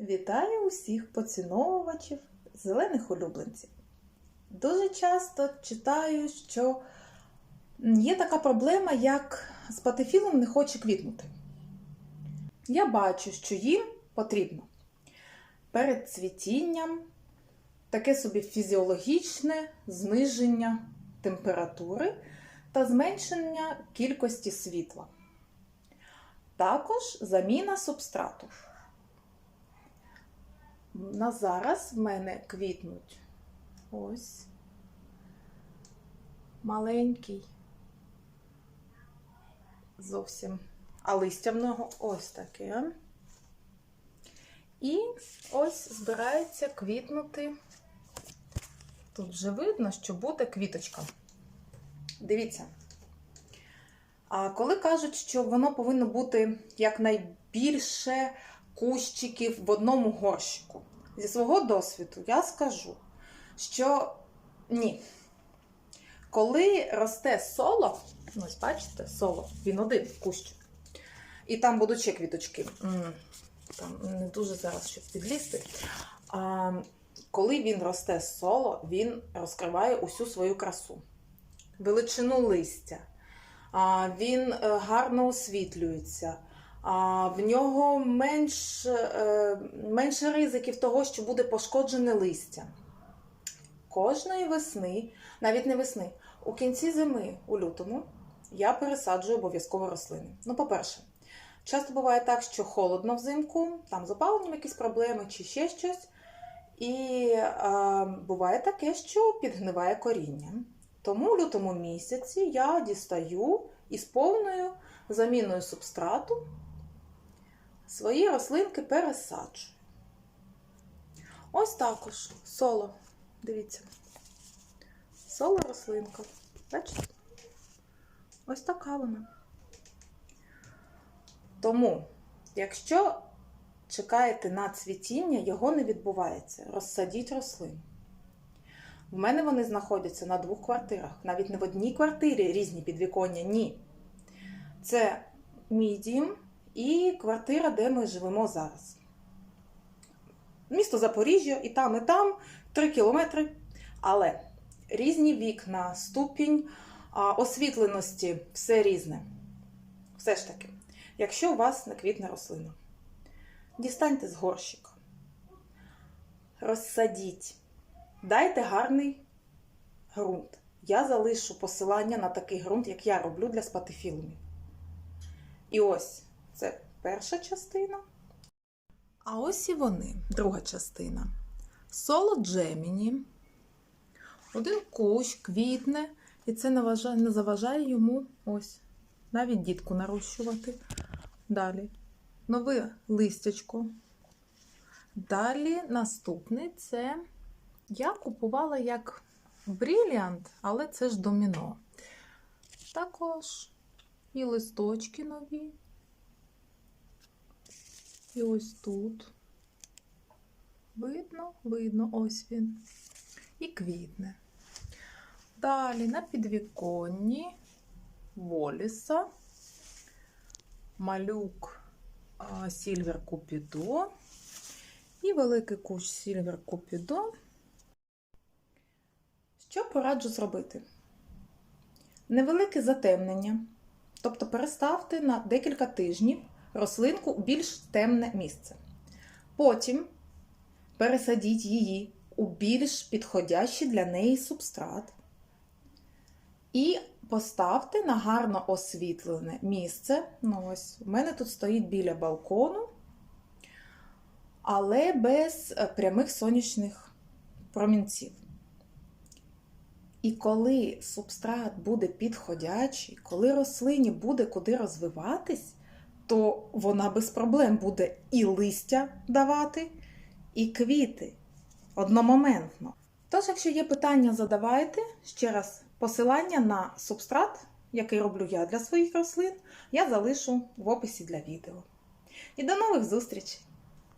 Вітаю усіх поціновувачів зелених улюбленців. Дуже часто читаю, що є така проблема, як спатифілум не хоче квітнути. Я бачу, що їм потрібно перед цвітінням таке собі фізіологічне зниження температури та зменшення кількості світла. Також заміна субстрату. На зараз в мене квітнуть ось маленький. Зовсім. А листя в нього ось таке. І ось збирається квітнути. Тут вже видно, що буде квіточка. Дивіться. А коли кажуть, що воно повинно бути якнайбільше кущиків в одному горщику. Зі свого досвіду я скажу, що ні. Коли росте соло, ось бачите, соло, він один кущик. І там будуть ще квіточки. Там не дуже зараз щоб підлізти. А, коли він росте соло, він розкриває усю свою красу, величину листя. А, Він е, гарно освітлюється а в нього менш, е, менше ризиків того, що буде пошкоджене листя. Кожної весни, навіть не весни, у кінці зими, у лютому, я пересаджую обов'язково рослини. Ну, по-перше, часто буває так, що холодно взимку, там з опаленням якісь проблеми чи ще щось. І е, буває таке, що підгниває коріння. Тому у лютому місяці я дістаю із повною заміною субстрату свої рослинки пересаджую. Ось також соло. Дивіться. Соло рослинка. Бачите? Ось така вона. Тому, якщо чекаєте на цвітіння, його не відбувається. Розсадіть рослин. В мене вони знаходяться на двох квартирах. Навіть не в одній квартирі різні підвіконня. Ні. Це мій і квартира, де ми живемо зараз. Місто Запоріжжя, і там, і там 3 кілометри. Але різні вікна, ступінь освітленості, все різне. Все ж таки, якщо у вас не квітне рослина, дістаньте з горщика, розсадіть, дайте гарний ґрунт. Я залишу посилання на такий ґрунт, як я роблю для спатифілумів. І ось це перша частина. А ось і вони, друга частина. Соло Джеміні. Один кущ квітне, і це не, заважає йому ось навіть дітку нарощувати. Далі нове листячко. Далі наступний це я купувала як бріліант, але це ж доміно. Також і листочки нові. І ось тут. Видно, видно, ось він. І квітне. Далі на підвіконні Воліса, малюк Сільвер Купідо і великий кущ Сільвер Купідо. Що пораджу зробити? Невелике затемнення. Тобто переставте на декілька тижнів рослинку у більш темне місце. Потім пересадіть її у більш підходящий для неї субстрат. І поставте на гарно освітлене місце. Ну, ось, У мене тут стоїть біля балкону, але без е, прямих сонячних промінців. І коли субстрат буде підходячий, коли рослині буде куди розвиватись, то вона без проблем буде і листя давати, і квіти одномоментно. Тож, якщо є питання, задавайте ще раз посилання на субстрат, який роблю я для своїх рослин, я залишу в описі для відео. І до нових зустрічей!